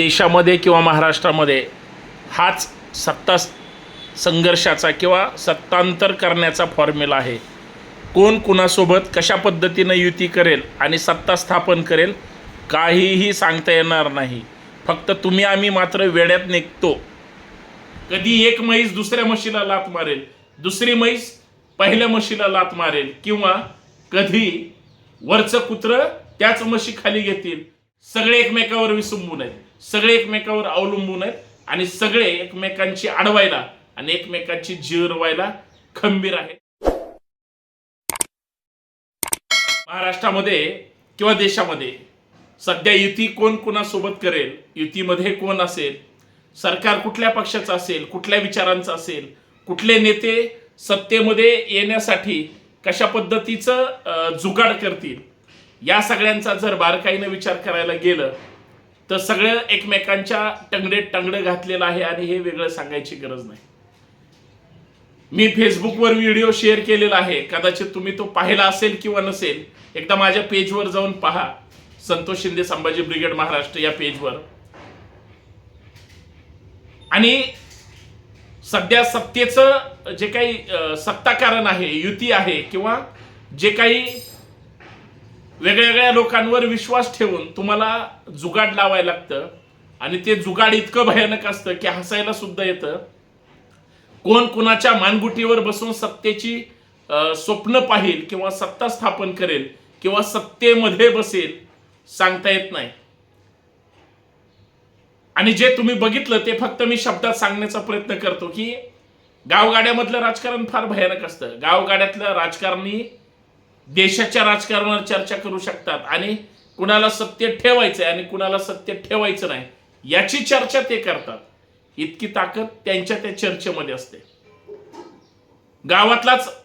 देशामध्ये किंवा महाराष्ट्रामध्ये हाच सत्ता संघर्षाचा किंवा सत्तांतर करण्याचा फॉर्म्युला आहे. कोण कुणासोबत कशा पद्धतीनं युती करेल आणि सत्ता स्थापन करेल काहीही सांगता येणार नाही. फक्त तुम्ही आम्ही मात्र वेड्यात निघतो. कधी एक म्हैस दुसऱ्या म्हशीला लात मारेल दुसरी म्हैस पहिल्या म्हशीला लात मारेल किंवा कधी वरचं कुत्र त्याच म्हशी खाली घेतील सगळे एकमेकावर विसंबून आहेत. सगळे एकमेकावर अवलंबून आहेत आणि सगळे एकमेकांची अडवायला आणि एकमेकांची जिरवायला खंबीर आहेत. महाराष्ट्रामध्ये किंवा देशामध्ये सध्या युती कोण कुणासोबत करेल युतीमध्ये कोण असेल सरकार कुठल्या पक्षाचं असेल कुठल्या विचारांचं असेल कुठले नेते सत्तेमध्ये येण्यासाठी कशा पद्धतीचं जुगाड करतील या सगळ्यांचा जर बारकाईनं विचार करायला गेलं तर सगळं एकमेकांच्या टंगडे टंगडं घातलेलं आहे आणि हे वेगळं सांगायची गरज नाही. मी फेसबुकवर व्हिडिओ शेअर केलेला आहे. कदाचित तुम्ही तो पाहिला असेल किंवा नसेल एकदा माझ्या पेजवर जाऊन पहा. संतोष शिंदे संभाजी ब्रिगेड महाराष्ट्र या पेजवर. आणि सध्या सत्तेचं जे काही सत्ताकारण आहे युती आहे किंवा जे काही वेगळ्या लोकांवर विश्वास ठेवून तुम्हाला जुगाड लावायला लागतं. आणि ते जुगाड इतकं भयानक असतं की हसायला सुद्धा येतं. कोण कुणाच्या मानगुटीवर बसून सत्तेची स्वप्न पाहिल किंवा सत्ता स्थापन करेल किंवा सत्तेमध्ये बसेल सांगता येत नाही. आणि जे तुम्ही बघितलं ते फक्त मी शब्दात सांगण्याचा प्रयत्न करतो की गावगाड्यामधलं राजकारण फार भयानक असतं. गावगाड्यातलं राजकारणी देशाच्या राजकारणावर चर्चा करू शकतात आणि कुणाला सत्य ठेवायचं आहे आणि कुणाला सत्य ठेवायचं नाही याची चर्चा ते करतात. इतकी ताकद त्यांच्या त्या चर्चेमध्ये असते. गावातलाच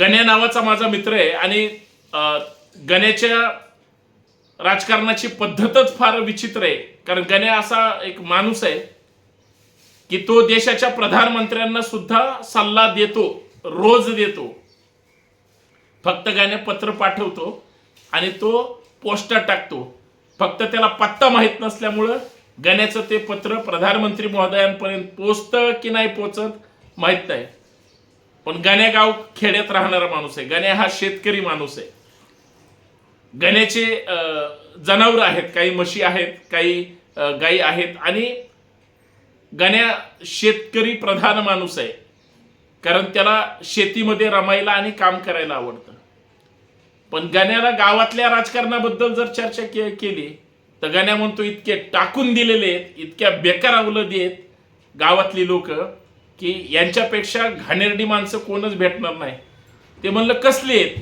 गण्या नावाचा माझा मित्र आहे आणि अं, गण्याच्या राजकारणाची पद्धतच फार विचित्र आहे. कारण गण्या असा एक माणूस आहे की तो देशाच्या प्रधानमंत्र्यांना सुद्धा सल्ला देतो रोज देतो. फक्त गाण्या पत्र पाठवतो आणि तो पोस्टर टाकतो. फक्त त्याला पत्ता माहीत नसल्यामुळं गण्याचं ते पत्र प्रधानमंत्री महोदयांपर्यंत पोचतं की नाही पोचत माहीत नाही. पण गण्या गाव खेड्यात राहणारा माणूस आहे. गण्या हा शेतकरी माणूस आहे. गण्याचे जनावर आहेत काही म्हशी आहेत काही गाई आहेत आणि गण्या शेतकरी प्रधान माणूस आहे. कारण त्याला शेतीमध्ये रमायला आणि काम करायला आवडतं. पण गण्याला गावातल्या राजकारणाबद्दल जर चर्चा के- केली तर गण्या म्हणतो इतके टाकून दिलेले आहेत इतक्या बेकार अवलदी आहेत गावातली लोक की यांच्यापेक्षा घाणेरडी माणसं कोणच भेटणार नाही. ते म्हणलं कसले आहेत?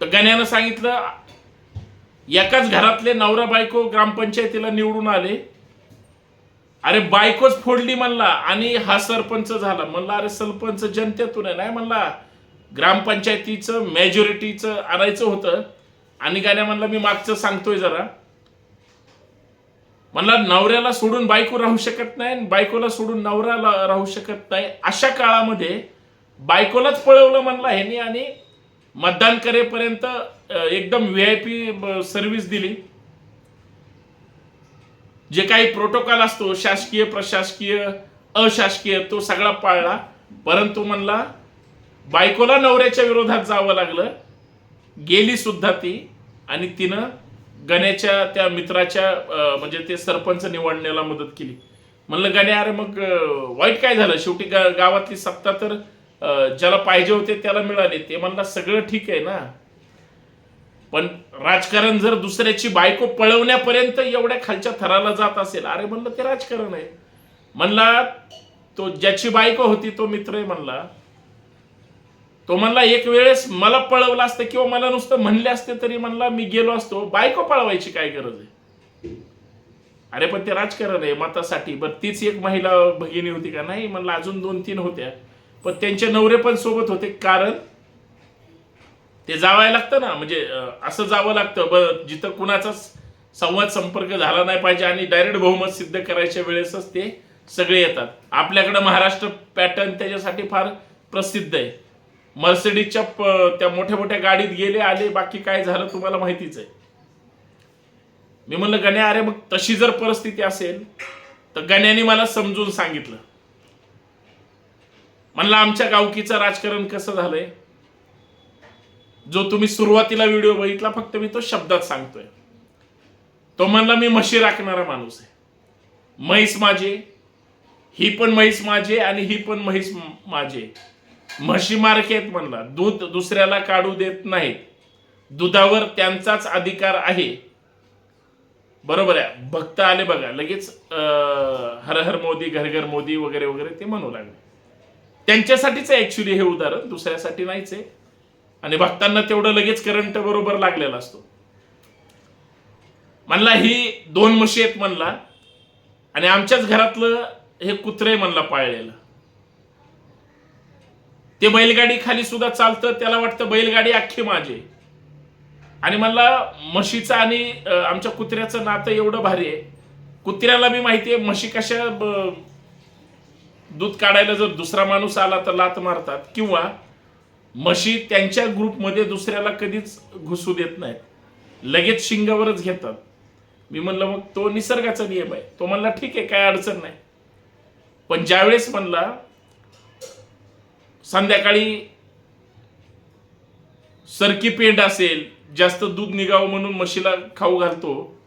तर गण्यानं सांगितलं एकाच घरातले नवरा बायको ग्रामपंचायतीला निवडून आले. अरे बायकोच फोडली म्हणला आणि हा सरपंच झाला. म्हणला अरे सरपंच जनतेतून आहे नाही म्हणला. ग्रामपंचायतीचं मेजॉरिटीचं आणायचं होतं. आणि गाण्या म्हणलं मी मागचं सांगतोय जरा. म्हणला नवऱ्याला सोडून बायको राहू शकत नाही आणि बायकोला सोडून नवऱ्याला राहू शकत नाही. अशा काळामध्ये बायकोलाच पळवलं म्हणला ह्यानी आणि मतदान करेपर्यंत एकदम व्ही आय पी सर्व्हिस दिली. जे काही प्रोटोकॉल असतो शासकीय प्रशासकीय अशासकीय तो सगळा पाळला. परंतु म्हणला बायकोला नवऱ्याच्या विरोधात जावं लागलं. गेली सुद्धा ती आणि तिनं गण्याच्या त्या मित्राच्या म्हणजे ते सरपंच निवडण्याला मदत केली. म्हणलं गण्या अरे मग वाईट काय झालं? शेवटी गा- गावातली सत्ता तर ज्याला पाहिजे होते त्याला मिळाले. ते म्हणला सगळं ठीक आहे ना. पण राजकारण जर दुसऱ्याची बायको पळवण्यापर्यंत एवढ्या खालच्या थराला जात असेल अरे म्हणलं ते राजकारण आहे. म्हणला तो ज्याची बायको होती तो मित्र आहे म्हणला तो म्हणला एक वेळेस मला पळवलं असतं किंवा मला नुसतं म्हणले असते तरी म्हणला मी गेलो असतो. बायको पळवायची काय गरज आहे? अरे पण ते राजकारण आहे मतासाठी. बरं तीच एक महिला भगिनी होती का? नाही म्हणलं अजून दोन तीन होत्या. पण त्यांचे नवरे पण सोबत होते. कारण ते जावायला लागतं ना. म्हणजे असं जावं लागतं. ब जिथं कुणाचाच संवाद संपर्क झाला नाही पाहिजे आणि डायरेक्ट बहुमत सिद्ध करायच्या वेळेसच ते सगळे येतात. आपल्याकडं महाराष्ट्र पॅटर्न त्याच्यासाठी फार प्रसिद्ध आहे. मर्सिडीजच्या त्या मोठ्या मोठ्या गाडीत गेले आले बाकी काय झालं तुम्हाला माहितीच आहे. मी म्हणलं गण्या अरे मग तशी जर परिस्थिती असेल तर गण्याने मला समजून सांगितलं. म्हणलं आमच्या गावकीचं राजकारण कसं झालंय? जो तुम्ही सुरुवातीला व्हिडिओ बघितला फक्त मी तो शब्दात सांगतोय. तो म्हणला मी म्हशी राखणारा माणूस आहे. म्हैस माझी ही पण म्हैस माझी आणि ही पण म्हैस माझे माझी म्हशी मार्केट म्हणला. दूध दुसऱ्याला काढू देत नाहीत. दुधावर त्यांचाच अधिकार आहे. बरोबर आहे. भक्त आले बघा. लगेच हर हर मोदी घर घर मोदी वगैरे वगैरे ते म्हणू लागले. त्यांच्यासाठीच आहे ऍक्च्युली हे उदाहरण. दुसऱ्यासाठी नाहीच आहे. आणि भक्तांना तेवढं लगेच करंट बरोबर लागलेला असतो. म्हणला ही दोन म्हशी आहेत म्हणला. आणि आमच्याच घरातलं हे कुत्रे म्हणला पाळलेलं. ते बैलगाडी खाली सुद्धा चालतं त्याला वाटतं बैलगाडी अख्खी माझी आणि मला म्हशीचं आणि आमच्या कुत्र्याचं नातं एवढं भारी आहे. कुत्र्याला मी माहिती आहे म्हशी कशा दूध काढायला जर दुसरा माणूस आला तर लात मारतात. किंवा म्हशी त्यांच्या ग्रुपमध्ये दुसऱ्याला कधीच घुसू देत नाहीत. लगेच शिंगावरच घेतात. मी म्हणलं मग तो निसर्गाचा नियम आहे. तो म्हणला ठीक आहे काय अडचण नाही. पण ज्यावेळेस म्हणला संध्याकाळी सरकी पेंड असेल जास्त दूध निघावं म्हणून म्हशीला खाऊ घालतो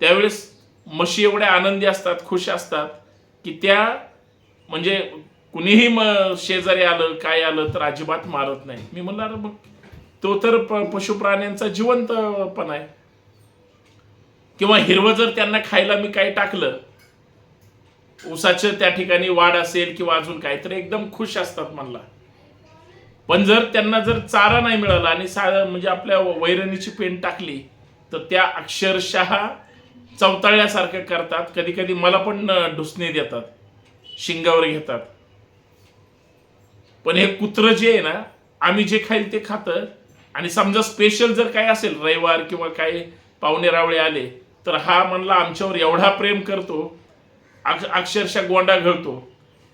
त्यावेळेस म्हशी एवढ्या आनंदी असतात खुश असतात की त्या म्हणजे कुणीही म- शेजारी आलं काय आलं तर अजिबात मारत नाही. मी म्हणलं अरे मग तो तर प- पशुप्राण्यांचा जिवंतपण आहे. किंवा हिरवं जर त्यांना खायला मी काही टाकलं ऊसाचं त्या ठिकाणी वाढ असेल किंवा अजून काय तर एकदम खुश असतात म्हणला. पण जर त्यांना जर चारा नाही मिळाला आणि सा म्हणजे आपल्या वैरणीची पेंड टाकली तर त्या अक्षरशः चवताळ्यासारखं करतात. कधी कधी मला पण ढुसणे देतात. शिंगावर घेतात. पण हे कुत्र जे आहे ना आम्ही जे खाईल ते खातं. आणि समजा स्पेशल जर काय असेल रविवार किंवा काही पाहुणे रावळे आले तर हा म्हणला आमच्यावर एवढा प्रेम करतो अक्ष- अक्षरशः गोंडा घालतो.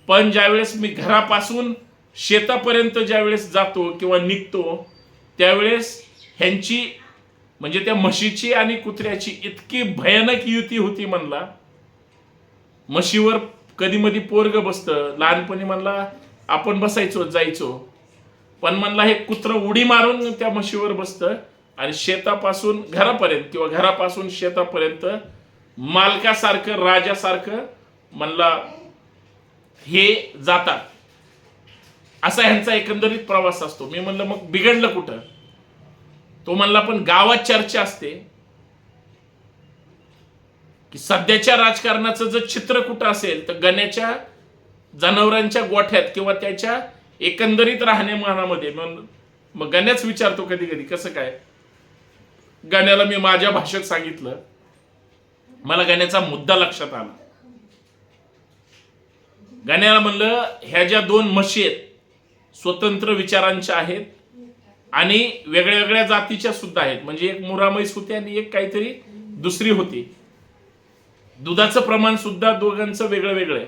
पण ज्यावेळेस मी घरापासून शेतापर्यंत ज्यावेळेस जातो किंवा निघतो त्यावेळेस ह्यांची म्हणजे त्या म्हशीची आणि कुत्र्याची इतकी भयानक युती होती म्हणला. म्हशीवर कधी मधी पोरग बसतं. लहानपणी म्हणला आपण बसायचो जायचो. पण म्हणला हे कुत्र उडी मारून त्या म्हशीवर बसतं आणि शेतापासून घरापर्यंत किंवा घरापासून शेतापर्यंत मालकासारखं राजासारखं म्हणला हे जातात. असा ह्यांचा एकंदरीत प्रवास असतो. मी म्हणलं मग बिघडलं कुठं? तो म्हणला पण गावात चर्चा असते. की सध्याच्या राजकारणाचं जर चित्र कुठं असेल तर गण्याच्या जनावरांच्या गोठ्यात किंवा त्याच्या एकंदरीत राहणीमानामध्ये मग मग गण्याच विचारतो कधी कधी कसं काय? गाण्याला मी माझ्या भाषेत सांगितलं. मला गाण्याचा मुद्दा लक्षात आला. गाण्याला म्हणलं ह्या ज्या दोन म्हशी आहेत स्वतंत्र विचारांच्या आहेत आणि वेगळ्या वेगळ्या जातीच्या सुद्धा आहेत. म्हणजे एक मुरामैस होती आणि एक काहीतरी दुसरी होती. दुधाचं प्रमाण सुद्धा दोघांचं वेगळं वेगळं आहे.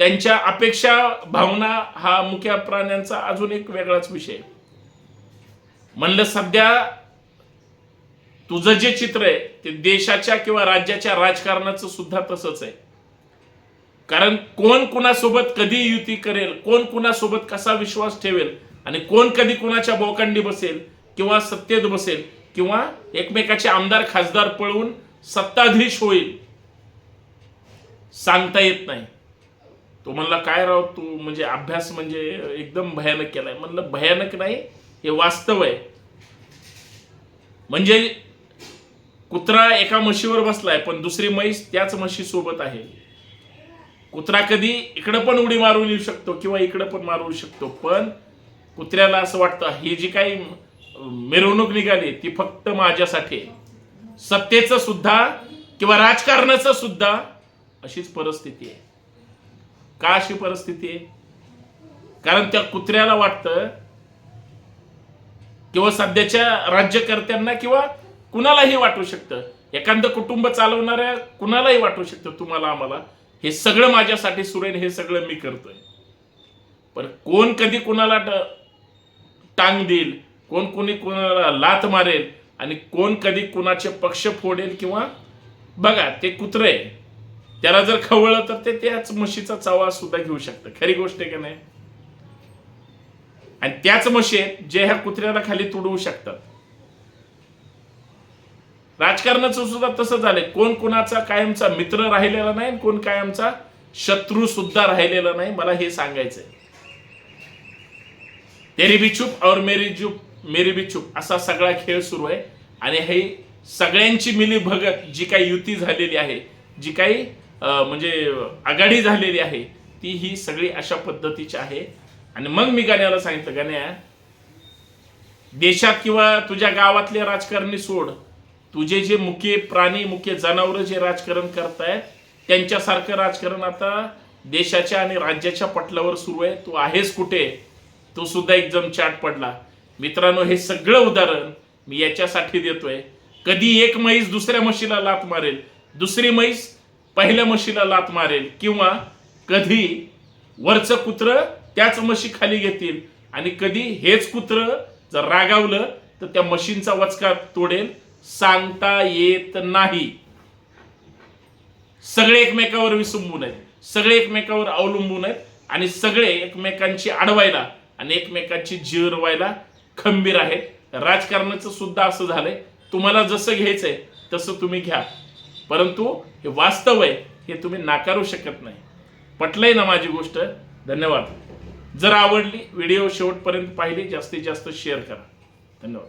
त्यांच्या अपेक्षा भावना हा मुख्या प्राण्यांचा अजून एक वेगळाच विषय म्हणलं सध्या तुझं जे चित्र आहे ते देशाच्या किंवा राज्याच्या राजकारणाचं सुद्धा तसंच आहे. कारण कोण कुणासोबत कधी युती करेल कोण कुणासोबत कसा विश्वास ठेवेल आणि कोण कधी कुणाच्या बोकांडी बसेल किंवा सत्तेत बसेल किंवा एकमेकाचे आमदार खासदार पळवून सत्ताधीश होईल सांगता येत नाही. तो म्हणला काय राव तू म्हणजे अभ्यास म्हणजे एकदम भयानक केलाय. म्हणलं भयानक नाही हे वास्तव आहे. म्हणजे कुत्रा एका म्हशीवर बसलाय पण दुसरी म्हैस त्याच म्हशी सोबत आहे. कुत्रा कधी इकडं पण उडी मारून येऊ शकतो किंवा इकडं पण मारू शकतो पण कुत्र्याला असं वाटतं ही जी काही मिरवणूक निघाली ती फक्त माझ्यासाठी सत्तेचं सुद्धा किंवा राजकारणाचं सुद्धा अशीच परिस्थिती आहे. का अशी परिस्थिती आहे? कारण त्या कुत्र्याला वाटतं किंवा सध्याच्या राज्यकर्त्यांना किंवा कुणालाही वाटू शकतं. एखादं कुटुंब चालवणाऱ्या कुणालाही वाटू शकतं तुम्हाला आम्हाला हे सगळं माझ्यासाठी सुरेन हे सगळं मी करतोय. पण कोण कधी कुणाला टांग देईल कोण कोणी कोणाला लात मारेल आणि कोण कधी कुणाचे पक्ष फोडेल किंवा बघा ते कुत्र आहे. त्याला जर खवळलं तर ते त्याच म्हशीचा चवा सुद्धा घेऊ शकतं. खरी गोष्ट आहे का नाही? आणि त्याच म्हशी आहेत जे ह्या कुत्र्याला खाली तुडवू शकतात. राजकारणाचं सुद्धा तसं झालंय. कोण कोणाचा कायमचा मित्र राहिलेला नाही कोण कायमचा शत्रू सुद्धा राहिलेला नाही मला हे सांगायचंय. तेरी बी चुप और मेरी चुप मेरी बी चुप असा सगळा खेळ सुरू आहे. आणि हे सगळ्यांची मिली भगत जी काही युती झालेली आहे जी काही म्हणजे आघाडी झालेली आहे ती ही सगळी अशा पद्धतीची आहे. आणि मग मी गाण्याला सांगितलं गाण्या देशात किंवा तुझ्या गावातले राजकारणी सोड. तुझे जे मुख्य प्राणी मुख्य जनावर जे राजकारण करतायत त्यांच्यासारखं राजकारण आता देशाच्या आणि राज्याच्या पटलावर सुरू आहे. तू आहेस कुठे? तो सुद्धा एकदम चाट पडला. मित्रांनो हे सगळं उदाहरण मी याच्यासाठी देतोय. कधी एक म्हैस दुसऱ्या म्हशीला लात मारेल दुसरी म्हैस पहिल्या म्हशीला लात मारेल किंवा कधी वरचं कुत्र त्याच म्हशी खाली घेतील आणि कधी हेच कुत्र जर रागावलं तर त्या म्हशींचा वचका तोडेल सांगता येत नाही. सगळे एकमेकावर विसंबून आहेत. सगळे एकमेकावर अवलंबून आहेत आणि सगळे एकमेकांची अडवायला आणि एकमेकांची जिरवायला खंबीर आहेत. राजकारणाचं सुद्धा असं झालंय. तुम्हाला जसं घ्यायचंय तसं तुम्ही घ्या. परंतु हे वास्तव आहे हे तुम्ही नाकारू शकत नाही. पटलंय ना माझी गोष्ट? धन्यवाद. जर आवडली व्हिडिओ शेवटपर्यंत पाहिली जास्तीत जास्त शेअर करा. धन्यवाद.